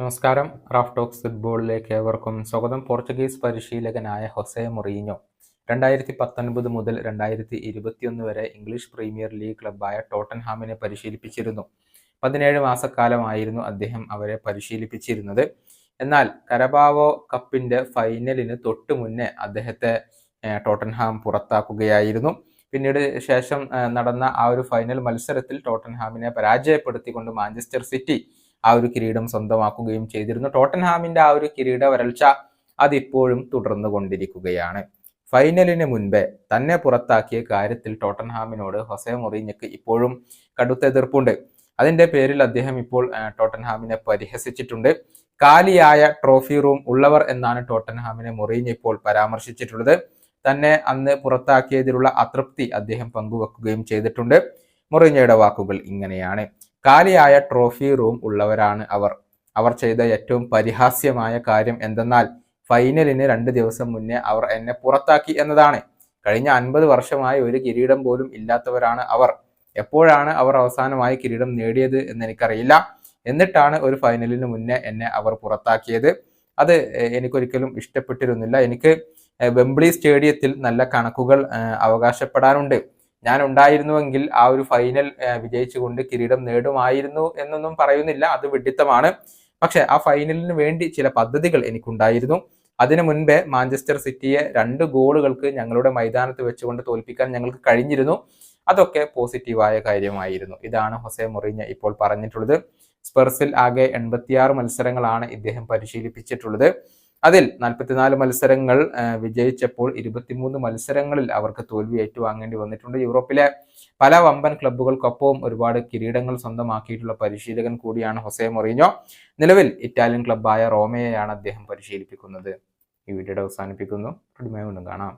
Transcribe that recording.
നമസ്കാരം. Raf talks ഫുട്ബോളിലേക്ക് ഏവർക്കും സ്വാഗതം. പോർച്ചുഗീസ് പരിശീലകനായ ഹൊസെ മൊറീഞ്ഞോ രണ്ടായിരത്തി പത്തൊൻപത് മുതൽ രണ്ടായിരത്തി ഇരുപത്തിയൊന്ന് വരെ ഇംഗ്ലീഷ് പ്രീമിയർ ലീഗ് ക്ലബ്ബായ ടോട്ടൻഹാമിനെ പരിശീലിപ്പിച്ചിരുന്നു. പതിനേഴ് മാസക്കാലമായിരുന്നു അദ്ദേഹം അവരെ പരിശീലിപ്പിച്ചിരുന്നത്. എന്നാൽ കരബാവോ കപ്പിന്റെ ഫൈനലിന് തൊട്ടു മുന്നേ അദ്ദേഹത്തെ ടോട്ടൻഹാം പുറത്താക്കുകയായിരുന്നു. പിന്നീട് ശേഷം നടന്ന ആ ഒരു ഫൈനൽ മത്സരത്തിൽ ടോട്ടൻഹാമിനെ പരാജയപ്പെടുത്തിക്കൊണ്ട് മാഞ്ചസ്റ്റർ സിറ്റി ആ ഒരു കിരീടം സ്വന്തമാക്കുകയും ചെയ്തിരുന്നു. ടോട്ടൻഹാമിന്റെ ആ ഒരു കിരീട വരൾച്ച അതിപ്പോഴും തുടർന്നു കൊണ്ടിരിക്കുകയാണ്. ഫൈനലിന് മുൻപേ തന്നെ പുറത്താക്കിയ കാര്യത്തിൽ ടോട്ടൻഹാമിനോട് ഹൊസെ മൊറീഞ്ഞക്ക് ഇപ്പോഴും കടുത്ത എതിർപ്പുണ്ട് അതിന്റെ പേരിൽ അദ്ദേഹം ഇപ്പോൾ ടോട്ടൻഹാമിനെ പരിഹസിച്ചിട്ടുണ്ട്. കാലിയായ ട്രോഫി റൂം ഉള്ളവർ എന്നാണ് ടോട്ടൻഹാമിനെ മൊറീഞ്ഞ് ഇപ്പോൾ പരാമർശിച്ചിട്ടുള്ളത്. തന്നെ അന്ന് പുറത്താക്കിയതിലുള്ള അതൃപ്തി അദ്ദേഹം പങ്കുവെക്കുകയും ചെയ്തിട്ടുണ്ട്. മൊറീഞ്ഞയുടെ വാക്കുകൾ ഇങ്ങനെയാണ്. കാലിയായ ട്രോഫി റൂം ഉള്ളവരാണ് അവർ. അവർ ചെയ്ത ഏറ്റവും പരിഹാസ്യമായ കാര്യം എന്തെന്നാൽ ഫൈനലിന് രണ്ട് ദിവസം മുന്നേ അവർ എന്നെ പുറത്താക്കി എന്നതാണ്. കഴിഞ്ഞ അൻപത് വർഷമായി ഒരു കിരീടം പോലും ഇല്ലാത്തവരാണ് അവർ. എപ്പോഴാണ് അവർ അവസാനമായി കിരീടം നേടിയത് എന്ന് എനിക്കറിയില്ല എന്നിട്ടാണ് ഒരു ഫൈനലിന് മുന്നേ എന്നെ അവർ പുറത്താക്കിയത്. അത് എനിക്കൊരിക്കലും ഇഷ്ടപ്പെട്ടിരുന്നില്ല. എനിക്ക് വെംബ്ലി സ്റ്റേഡിയത്തിൽ നല്ല കണക്കുകൾ അവകാശപ്പെടാനുണ്ട് ഞാൻ ഉണ്ടായിരുന്നുവെങ്കിൽ ആ ഒരു ഫൈനൽ വിജയിച്ചുകൊണ്ട് കിരീടം നേടുമായിരുന്നു എന്നൊന്നും പറയുന്നില്ല. അത് വിഡിത്തമാണ്. പക്ഷെ ആ ഫൈനലിന് വേണ്ടി ചില പദ്ധതികൾ എനിക്കുണ്ടായിരുന്നു. അതിനു മുൻപേ മാഞ്ചസ്റ്റർ സിറ്റിയെ രണ്ട് ഗോളുകൾക്ക് ഞങ്ങളുടെ മൈതാനത്ത് വെച്ചുകൊണ്ട് തോൽപ്പിക്കാൻ ഞങ്ങൾക്ക് കഴിഞ്ഞിരുന്നു. അതൊക്കെ പോസിറ്റീവായ കാര്യമായിരുന്നു. ഇതാണ് ഹൊസെ മൊറീഞ്ഞ ഇപ്പോൾ പറഞ്ഞിട്ടുള്ളത്. സ്പെർസിൽ ആകെ എൺപത്തിയാറ് മത്സരങ്ങളാണ് ഇദ്ദേഹം പരിശീലിപ്പിച്ചിട്ടുള്ളത്. അതിൽ നാൽപ്പത്തിനാല് മത്സരങ്ങൾ വിജയിച്ചപ്പോൾ ഇരുപത്തിമൂന്ന് മത്സരങ്ങളിൽ അവർക്ക് തോൽവി ഏറ്റുവാങ്ങേണ്ടി വന്നിട്ടുണ്ട്. യൂറോപ്പിലെ പല വമ്പൻ ക്ലബ്ബുകൾക്കൊപ്പവും ഒരുപാട് കിരീടങ്ങൾ സ്വന്തമാക്കിയിട്ടുള്ള പരിശീലകൻ കൂടിയാണ് ഹൊസെ മൊറീഞ്ഞോ. നിലവിൽ ഇറ്റാലിയൻ ക്ലബ്ബായ റോമയെയാണ് അദ്ദേഹം പരിശീലിപ്പിക്കുന്നത്. ഈ വീഡിയോയുടെ അവസാനിപ്പിക്കുന്നു. കാണാം.